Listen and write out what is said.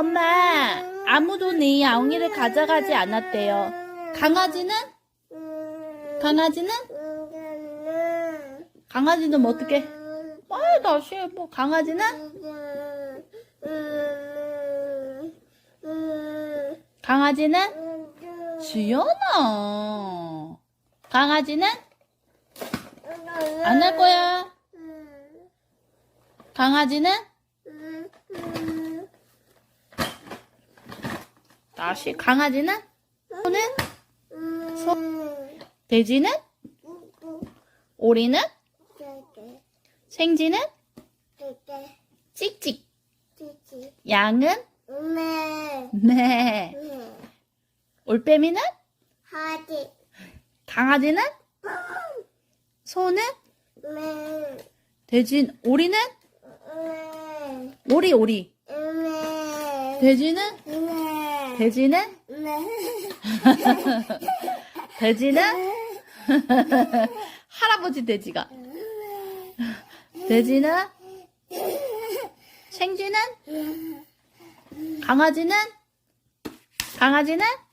엄마. 아무도 네 야옹이를 가져가지 않았대요. 강아지는? 강아지는? 강아지는 뭐 어떻게? 아, 다시 뭐 강아지는? 강아지는? 지연아. 강아지는? 안 할 거야. 강아지는? 다시 강아지는? 소는? 돼지는? 오리는? 생쥐는? 찍찍. 양은? 네. 올빼미는? 강아지는? 소는? 돼지, 오리는? 오리, 오리. 돼지는? 돼지는? 돼지는? 할아버지 돼지가. 돼지는? 생쥐는? 강아지는? 강아지는? 어?